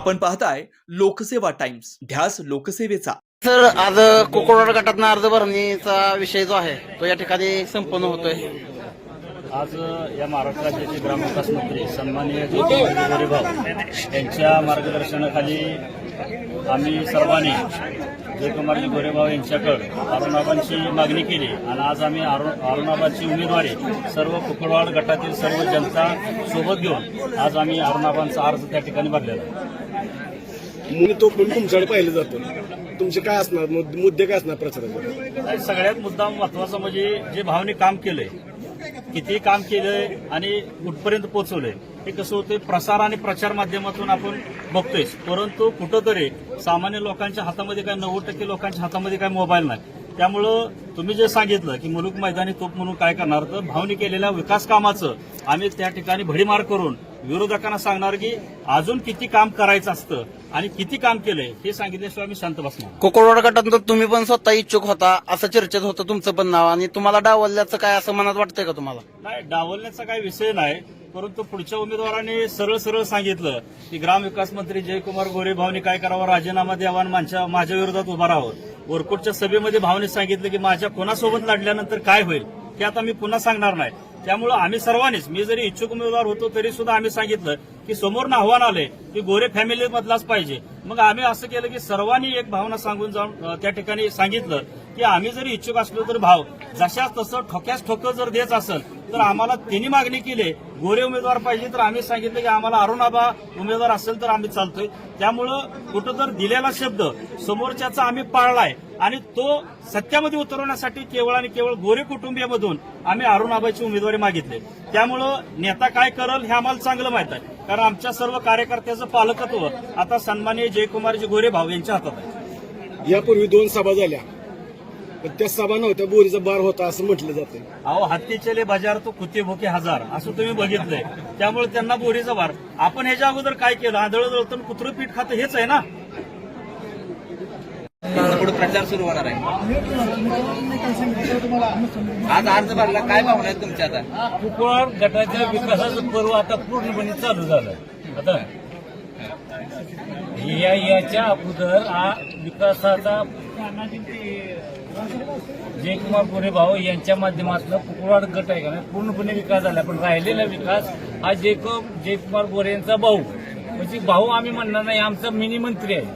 आपण पाहताय लोकसेवा टाइम्स. ध्यास लोकसेवेचा. सर आज कोकणवाड गटातनं अर्ज भरणीचा विषय जो आहे तो या ठिकाणी संपन्न होतोय. आज या महाराष्ट्र राज्याचे ग्रामविकास मंत्री सन्माननीय ज्योतिराव गोरेभाऊ यांच्या मार्गदर्शनाखाली आम्ही सर्वांनी जयकुमारजी गोरेभाऊ यांच्याकडं अरुणाबांची मागणी केली आणि आज आम्ही अरुण अरुणाबांची उमेदवारी सर्व कुकडवाड गटातील सर्व जनता सोबत घेऊन आज आम्ही अरुणाबांचा अर्ज त्या ठिकाणी भरलेला आहे. म्हणून तो पण तुमच्याकडे पाहिलं जातं. तुमचे काय असणार? मुद्दे काय असणार प्रचाराचे? सगळ्यात मुद्दा महत्त्वाचा म्हणजे जे भावने काम केलंय किती काम केलंय आणि कुठपर्यंत पोहोचवलंय हे कसं होतंय? प्रसार आणि प्रचार माध्यमातून आपण बघतोय. परंतु कुठंतरी सामान्य लोकांच्या हातामध्ये काय नव्वद टक्के लोकांच्या हातामध्ये काय मोबाईल नाही. त्यामुळं तुम्ही जे सांगितलं की मुलुक मैदानी तोप म्हणून काय करणार? तर भावनी केलेल्या विकास कामाचं आम्ही त्या ठिकाणी भडीमार करून विरोधकांना सांगणार की अजून किती काम करायचं असतं आणि किती काम केलंय हे सांगितल्याशिवाय आम्ही शांत बसणार. कोकणवाड गटातून तुम्ही पण स्वतः इच्छुक होता असं चर्चेत होतं तुमचं पण नाव. आणि तुम्हाला डावलल्याचं काय असं मनात वाटतंय का तुम्हाला? नाही डावलण्याचा काही विषय नाही परंतु पुढच्या उमेदवाराने सरळ सरळ सांगितलं की ग्रामविकास मंत्री जयकुमार गोरे भावने काय करावं राजीनामा द्यावा आणि माझ्या माझ्या विरोधात उभा राहावं. वरकोटच्या सभेमध्ये भावने सांगितलं की माझ्या कोणासोबत लढल्यानंतर काय होईल ते आता मी पुन्हा सांगणार नाही. त्यामुळे आम्ही सर्वांनीच मी जरी इच्छुक उमेदवार होतो तरी सुद्धा आम्ही सांगितलं की समोर आव्हान आलंय की गोरे फॅमिली मधलाच पाहिजे. मग आम्ही असं केलं की सर्वांनी एक भावना सांगून जाऊन त्या ठिकाणी सांगितलं की आम्ही जरी इच्छुक असलो तर भाव जशाच तसं ठोक्यास ठोकं जर देत असेल तर आम्हाला त्यांनी मागणी केली गोरे उमेदवार पाहिजे तर आम्ही सांगितलं की आम्हाला अरुणाबा उमेदवार असेल तर आम्ही चालतोय. त्यामुळं कुठं तर दिलेला शब्द समोरच्याचा आम्ही पाळलाय आणि तो सत्यामध्ये उतरवण्यासाठी केवळ आणि केवळ गोरे कुटुंबियामधून आम्ही अरुणाबाईची उमेदवारी मागितली. त्यामुळं नेता काय करल हे आम्हाला चांगलं माहीत आहे. कारण आमच्या सर्व कार्यकर्त्याचं पालकत्व आता सन्माननीय जयकुमारजी गोरे भाऊ यांच्या हातात आहे. यापूर्वी दोन सभा झाल्या. पण त्या सभा नव्हत्या बोरीचा बार होता असं म्हटलं जातं अहो हत्ती चले बाजार तो कुत्ते भुके हजार असं तुम्ही बघितलंय. त्यामुळे त्यांना बोरीचा भार आपण ह्याच्या अगोदर काय केलं? आंधळ जळतं कुत्रं पीठ खातं हेच आहे ना? पुढे प्रचार सुरू होणार आहे. आज अर्ज भरला काय भावना आहेत तुमच्या आता? कुपवाड गटाच्या विकासाचं पर्व आता पूर्णपणे चालू झालं आता या याच्या अगोदर हा विकासाचा जयकुमार गोरे भाऊ यांच्या माध्यमातून कुपवाड गट आहे का पूर्णपणे विकास झाला. पण राहिलेला विकास हा जयको जयकुमार गोरे यांचा भाऊ. म्हणजे भाऊ आम्ही म्हणणार नाही आमचा मिनी मंत्री आहे.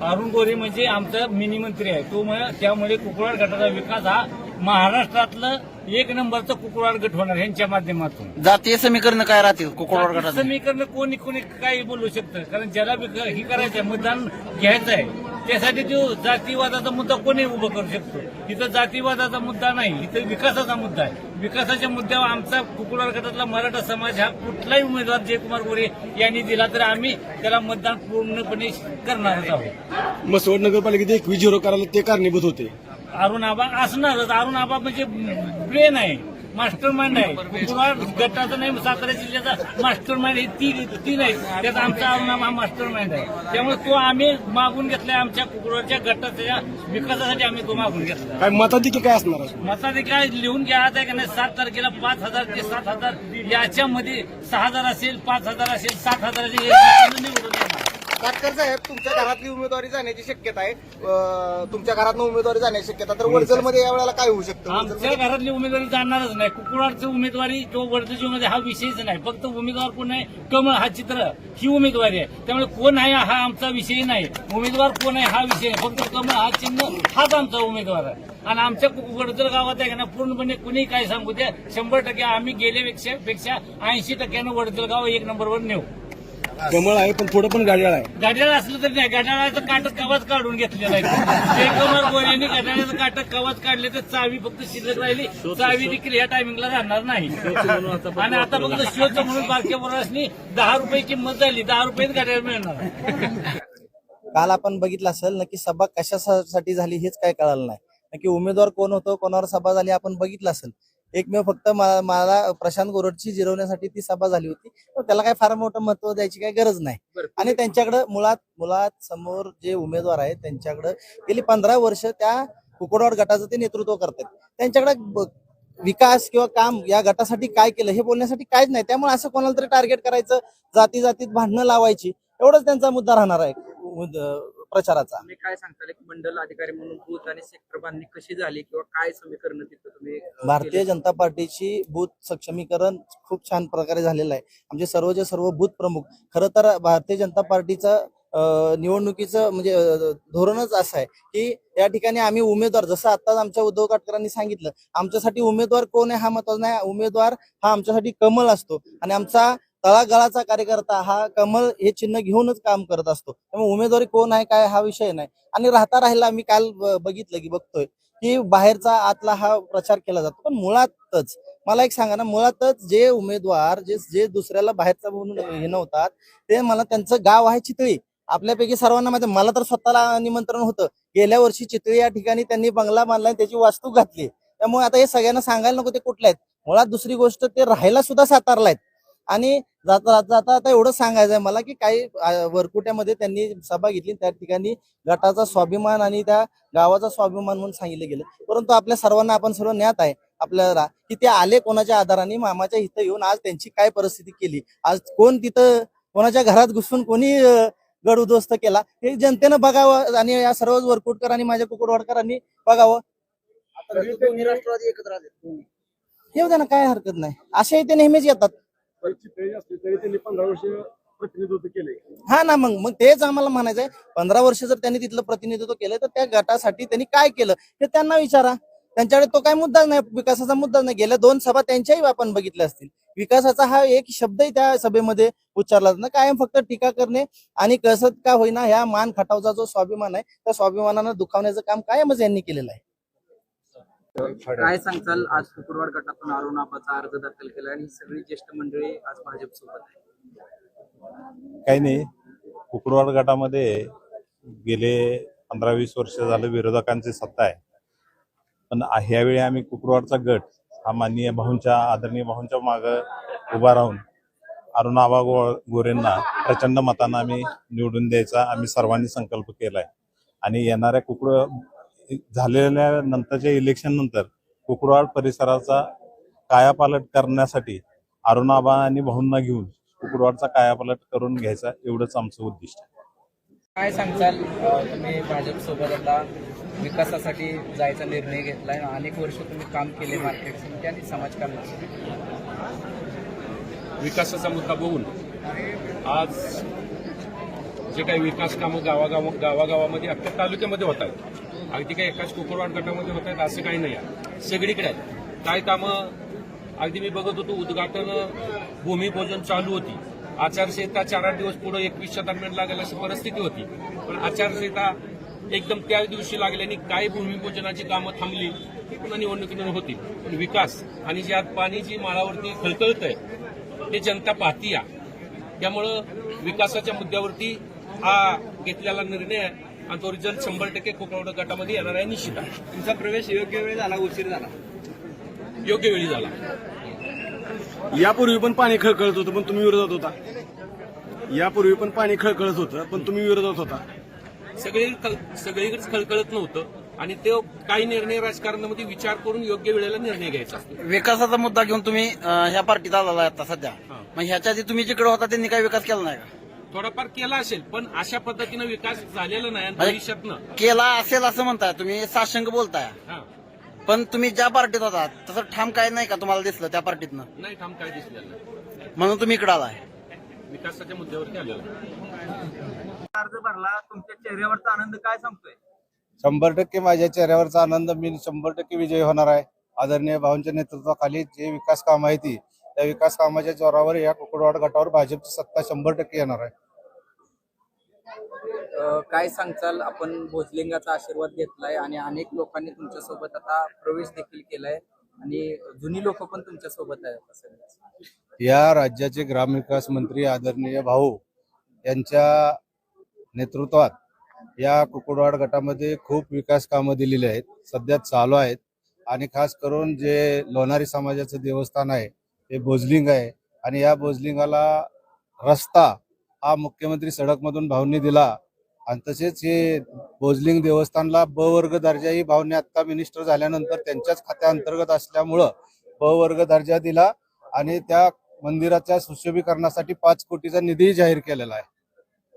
अरुण गोरे म्हणजे आमचा मिनी मंत्री आहे. तो मुळे- त्यामुळे कुपवाड गटाचा विकास हा महाराष्ट्रातलं एक नंबरचा कुपवाड गट होणार यांच्या माध्यमातून. जातीय समीकरण काय राहतील कोकणवाड गटात समीकरण कोणी कोणी काही बोलू शकतं. कारण ज्याला हे करायचं आहे मतदान घ्यायचं आहे त्यासाठी तो जातीवादाचा मुद्दा कोणी उभं करू शकतो? इथं जातीवादाचा मुद्दा नाही इथं विकासाचा मुद्दा आहे. विकासाच्या मुद्द्यावर आमचा कुकुडार गटातला मराठा समाज हा कुठलाही उमेदवार जयकुमार गोरे यांनी दिला तर आम्ही त्याला मतदान पूर्णपणे करणारच आहोत. मसवड नगरपालिकेत एकवीस झिरो करायला ते कारणीभूत होते. अरुण आबा असणारच. अरुण आबा म्हणजे ब्रेन आहे मास्टर माइंड आहे. कुकुडार गटाचं नाही सातारा जिल्ह्याचा मास्टर माइंड हे ती ती नाही. त्याचा आमचा अरुण आबा मास्टर माइंड आहे. त्यामुळे तो आम्ही मागून घेतलाय आमच्या कुकुडाच्या गटाच्या विकासासाठी आम्ही तो मागून घेतला काय मताधिकी काय असणार आहे? मताधिकार काय लिहून घ्यायचं आहे का नाही. सात तारखेला पाच हजार ते सात हजार याच्यामध्ये सहा हजार असेल पाच हजार असेल सात हजाराचे निवडून येणार. काटकर साहेब तुमच्या घरातली उमेदवारी जाण्याची शक्यता आहे. अं, तुमच्या घरात उमेदवारी जाण्याची शक्यता. तर वडजलमध्ये या वेळेला काय होऊ शकतं? आमच्या घरातली उमेदवारी जाणारच नाही. कुकुडाची उमेदवारी किंवा वर्धेची उमेदवारी हा विषयच नाही. फक्त उमेदवार कोण आहे? कमळ हा चित्र ही उमेदवारी आहे. त्यामुळे कोण आहे हा आमचा विषय नाही. उमेदवार कोण आहे हा विषय फक्त कमळ हा चिन्ह हाच आमचा उमेदवार आहे. आणि आमच्या वडजल गावात आहे का ना पूर्णपणे कुणी काय सांगू द्या शंभर टक्के आम्ही गेल्यापेक्षा पेक्षा ऐंशी टक्क्यानं वडजल गाव एक नंबरवर नेऊ. कमळ आहे पण थोडं पण गाड्याळ आहे. गाड्याला असलं तरी नाही गाड्याचं काट कवच काढून घेतलेलं आहे. जयकुमार गोरेंनी गाड्याचं काट कवच काढले तर चावी फक्त शिल्लक राहिली. चावी देखील या टायमिंगला राहणार नाही. आणि आता फक्त शोचं म्हणून बारक्या पोरासनी दहा रुपये किंमत झाली दहा रुपयेच गाड्याला मिळणार. काल आपण बघितलं असेल नक्की सभा कशासाठी झाली हेच काय कळालं नाही. नक्की उमेदवार कोण होतं कोणावर सभा झाली आपण बघितलं असेल. एकमेव फक्त मला प्रशांत गोरडची जिरवण्यासाठी ती सभा झाली होती. पण त्याला काय फार मोठं महत्त्व द्यायची काही गरज नाही. आणि त्यांच्याकडे मुळात मुळात समोर जे उमेदवार आहेत त्यांच्याकडे गेली पंधरा वर्ष त्या कुकडवाड गटाचं ते नेतृत्व करतात त्यांच्याकडे विकास किंवा काम या गटासाठी काय केलं हे बोलण्यासाठी काहीच नाही. त्यामुळे असं कोणाला तरी टार्गेट करायचं जाती जातीत भांडणं लावायची एवढंच त्यांचा मुद्दा राहणार आहे. मुद्द- प्रचाराचा. तुम्ही काय सांगताल? मंडल अधिकारी म्हणून बूथ आणि सेक्टर बांधणी कशी झाली किंवा काय समीकरण तिथं तुम्ही भारतीय? जनता पार्टीची बूथ सक्षमीकरण खूप छान प्रकारे झालेलं आहे. आमचे सर्वचे सर्व बूथ प्रमुख खरं तर भारतीय जनता पार्टीचं निवडणुकीचं म्हणजे धोरणच असं आहे की या ठिकाणी आम्ही उमेदवार जसं आताच आमच्या उद्धव काटकरांनी सांगितलं आमच्यासाठी उमेदवार कोण आहे हा महत्त्वाचा नाही उमेदवार हा आमच्यासाठी कमल असतो. आणि आमचा तळागाळाचा कार्यकर्ता हा कमल हे चिन्ह घेऊनच काम करत असतो. त्यामुळे उमेदवारी कोण आहे काय हा विषय नाही. आणि राहता राहिला मी काल बघितलं की बघतोय की बाहेरचा आतला हा प्रचार केला जातो. पण मुळातच मला एक सांगा ना मुळातच जे उमेदवार जे जे दुसऱ्याला बाहेरचा म्हणून हे नव्हतात ते मला त्यांचं गाव आहे चितळी. आपल्यापैकी सर्वांना माहिती मला तर स्वतःला निमंत्रण होतं. गेल्या वर्षी चितळी या ठिकाणी त्यांनी बंगला बांधला आणि त्याची वास्तू घातली. त्यामुळे आता हे सगळ्यांना सांगायला नको ते कुठले आहेत? मुळात दुसरी गोष्ट ते राहायला सुद्धा सातारला आहेत. आणि जाता जाता आता एवढं सांगायचं आहे मला की काही वरकुट्यामध्ये त्यांनी सभा घेतली. त्या ठिकाणी गटाचा स्वाभिमान आणि त्या गावाचा स्वाभिमान म्हणून सांगितलं गेलं. परंतु आपल्या सर्वांना आपण सर्व ज्ञात आहे. आपल्याला की ते आले कोणाच्या आधाराने मामाच्या इथं येऊन आज त्यांची काय परिस्थिती केली? आज कोण तिथं कोणाच्या घरात घुसून कोणी गड उद्ध्वस्त केला? हे जनतेनं बघावं आणि या सर्व वरकुटकर आणि माझ्या कुकुडवाडकरांनी बघावं. राष्ट्रवादी एकत्र येऊ द्या ना काय हरकत नाही. असे ते नेहमीच येतात. तरी त्यांनी पंधरा वर्ष प्रतिनिधित्व केले हा ना मग मग तेच आम्हाला म्हणायचंय. पंधरा वर्ष जर त्यांनी तिथलं प्रतिनिधित्व केलं तर त्या गटासाठी त्यांनी काय केलं हे त्यांना विचारा. त्यांच्याकडे तो काय मुद्दा नाही विकासाचा मुद्दा नाही. गेल्या दोन सभा त्यांच्याही आपण बघितल्या असतील. विकासाचा हा एक शब्दही त्या सभेमध्ये उच्चारला जात कायम फक्त टीका करणे आणि कसं का होईना ह्या मान खटावचा जो स्वाभिमान आहे त्या स्वाभिमानानं दुखावण्याचं काम कायमच यांनी केलेलं आहे. काय सांगताल? आज कुकुरवाड गटातून अरुण आबाचा अर्ज दाखल केला आणि सगळी ज्येष्ठ मंडळी आज भाजप सोबत आहे काही नाही. कुकडवाड गटामध्ये गेले पंधरा वीस वर्ष झालं विरोधकांची सत्ता आहे. पण ह्यावेळी आम्ही कुकडवाडचा गट हा माननीय भाऊंच्या आदरणीय भाऊंच्या माग उभा राहून अरुण आबा गो- गोरेंना प्रचंड मतांना आम्ही निवडून द्यायचा आम्ही सर्वांनी संकल्प केलाय. आणि येणाऱ्या कुकड झालेल्या नंतरच्या इलेक्शन नंतर कुकडवाड परिसराचा कायापालट करण्यासाठी अरुण आबा आणि भाऊंना घेऊन कुकडवाडचा कायापालट करून घ्यायचा एवढंच आमचं उद्दिष्ट आहे. काय सांगताल? तुम्ही भाजप सोबत आता विकासासाठी जायचा निर्णय घेतलाय. अनेक वर्ष तुम्ही काम केले मार्केट समिती आणि समाजकारणासाठी विकासाचा मुद्दा बघून आज जे काही विकास कामं गावागाव गावागावामध्ये अख्ख्या तालुक्यामध्ये होत आहेत. अगदी काही एकाच कुकुरवाड गटामध्ये होत आहेत असं काही नाही आहे. सगळीकडे आहेत. काय कामं? अगदी मी बघत होतो उद्घाटन भूमिपूजन चालू होती. आचारसंहिता चार आठ दिवस पुढे एकवीसच्या दरम्यान लागेल अशी परिस्थिती होती. पण आचारसंहिता एकदम त्याच दिवशी लागल्याने काय भूमिपूजनाची कामं थांबली ती पुन्हा निवडणुकीनंतर होती. पण विकास आणि जी आज पाणी जी माळावरती खळखळत आहे ते जनता पाहतीया त्यामुळं विकासाच्या मुद्द्यावरती हा घेतलेला निर्णय आणि तो रिझल्ट शंभर टक्के कोकण गटामध्ये येणार आहे निश्चित आहे. तुमचा प्रवेश योग्य वेळ झाला उशीर झाला? योग्य वेळी झाला. यापूर्वी पण पाणी खळखळत होतं पण तुम्ही विरोधात होता. यापूर्वी पण पाणी खळखळत होतं पण तुम्ही विरोधात होता. सगळे सगळीकडेच खळखळत नव्हतं आणि ते काही निर्णय राजकारणामध्ये विचार करून योग्य वेळेला निर्णय घ्यायचा विकासाचा मुद्दा घेऊन तुम्ही ह्या पार्टीत आलेला आहे आता सध्या. हा. मग ह्याच्या आधी तुम्ही जिकडे होता त्यांनी काही विकास केला नाही का? थोडाफार केला असेल पण अशा पद्धतीनं विकास झालेला नाही आणि म्हणजे- भविष्यातनं. केला असेल असं म्हणताय तुम्ही साशंक बोलताय. हा. पण तुम्ही ज्या पार्टीत होता तसं ठाम काय नाही का तुम्हाला दिसलं त्या पार्टीतनं? नाही ठाम काय दिसलेलं नाही. म्हणून तुम्ही इकडे आलाय. विकासाच्या मुद्द्यावरती आलेलं आहे. अर्ज भरला तुमच्या चेहऱ्यावरचा आनंद काय सांगतोय? शंभर टक्के माझ्या चेहऱ्यावरचा आनंद मी शंभर टक्के विजयी होणार आहे. आदरणीय भाऊंच्या नेतृत्वाखाली जे विकास काम आहे ती त्या विकास कामाच्या जोरावर या कुकडवाड गटावर भाजपची सत्ता शंभर टक्के येणार आहे. काय सांगचाल आपण भोजलिंगाचा आशीर्वाद घेतलाय आणि अनेक लोकांनी तुमच्यासोबत आता प्रवेश देखील केलाय आणि जुनी लोक पण तुमच्यासोबत आहेत या राज्याचे ग्रामविकास मंत्री आदरणीय भाऊ यांच्या नेतृत्वात या कुकुडवाड गटामध्ये खूप विकास कामं दिलेली आहेत. सध्या चालू आहेत. आणि खास करून जे लोणारी समाजाचं देवस्थान आहे ते भोजलिंग आहे. आणि या भोजलिंगाला रस्ता हा मुख्यमंत्री सडकमधून भाऊंनी दिला. आणि तसेच हे बोजलिंग देवस्थानला ब वर्ग दर्जाही भावने आता मिनिस्टर झाल्यानंतर त्यांच्याच खात्याअंतर्गत असल्यामुळं ब वर्ग दर्जा दिला आणि त्या मंदिराच्या सुशोभीकरणासाठी पाच कोटीचा निधीही जाहीर केलेला आहे.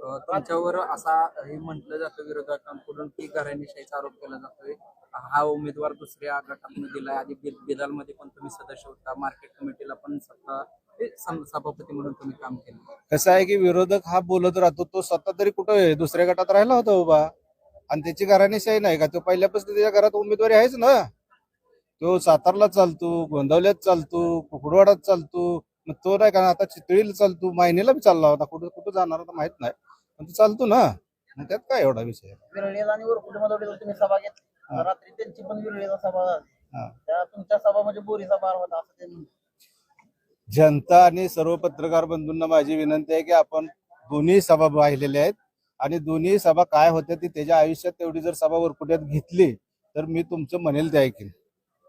अ, तुमच्यावर असा हे म्हटलं जातं विरोधकांकडून की घराणेशाहीचा आरोप केला जातोय. हा उमेदवार दुसऱ्या गटातून दिलाय. आधी बिदालमध्ये पण तुम्ही सदस्य होता. मार्केट कमिटीला पण सत्ता हे सभापती म्हणून तुम्ही काम केलं. कसं आहे की विरोधक हा बोलत राहतो तो स्वतः तरी कुठं आहे? दुसऱ्या गटात राहिला होता उभा. आणि त्याची घराणेशाही नाही का? तो पहिल्यापासून त्याच्या घरात उमेदवारी आहेच ना. तो सातारला चालतो गोंदवल्यात चालतो कुकडवाडात चालतो. मग तो नाही का आता चितळीला चालतो मायनेला बी चालला होता. कुठं कुठं जाणार होता माहीत नाही. पण तो चालतो ना. मग त्यात काय एवढा विषय? विरळीला आणि वरकुटमध्ये तुम्ही सभा घेतली. रात्री त्यांची पण विरळीला सभा झाली. हा. त्या तुमच्या सभा म्हणजे बोरीचा बार होता असं ते म्हणतात. जनता आणि सर्व पत्रकार बंधूंना माझी विनंती आहे की आपण दोन्ही सभा पाहिलेल्या आहेत. आणि दोन्ही सभा काय होत्या ती त्याच्या आयुष्यात तेवढी जर सभा वरकुट्यात घेतली तर मी तुमचं म्हणेल ते ऐकेन.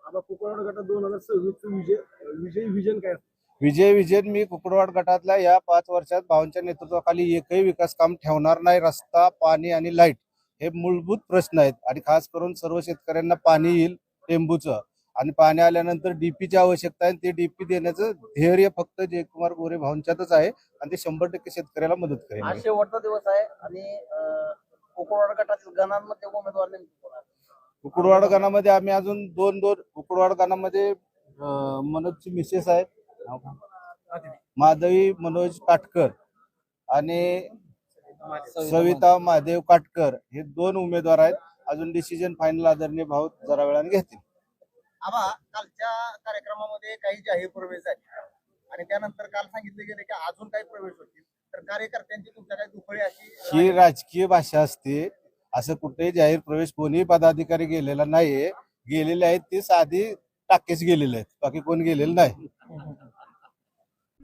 आता कुकराड गटात दोन हजार सव्वीस विजय विजय विजन काय विजय विजयन मी कुकडवाड गटातल्या या पाच वर्षात भावांच्या नेतृत्वाखाली एकही विकास काम ठेवणार नाही. रस्ता पाणी आणि लाइट हे मूलभूत प्रश्न आहेत. आणि खास करून सर्व शेतकऱ्यांना पाणी येईल टेंबूचं. आणि पाणी आल्यानंतर डीपीची आवश्यकता आहे ते डीपी देण्याचं ध्येय फक्त जयकुमार गोरे भाऊंच्यातच आहे आणि ते शंभर टक्के शेतकऱ्याला मदत करेल शेवटचा दिवस आहे आणि कोकणवाड गटातील गणांमध्ये उमेदवार? कुकडवाड गणामध्ये आम्ही अजून दोन दोन कुकडवाड गणामध्ये मनोजची मिसेस काय? माधवी मनोज काटकर आणि सविता महादेव काटकर हे दोन उमेदवार आहेत अजून डिसिजन फायनल आदरणीय भाऊ जरा वेळाने घेतील आबा कालच्या कार्यक्रमामध्ये काही जाहीर प्रवेश झाले. आणि त्यानंतर काल सांगितले गेले की अजून काही प्रवेश होतील. तर कार्यकर्त्यांची तुमच्या काही दुफळी अशी ही राजकीय भाषा असते. असं कुठेही जाहीर प्रवेश कोणीही पदाधिकारी गेलेला नाहीये. गेलेले आहेत ते साधी टाकेच गेलेले आहेत. बाकी कोण गेलेलं नाही.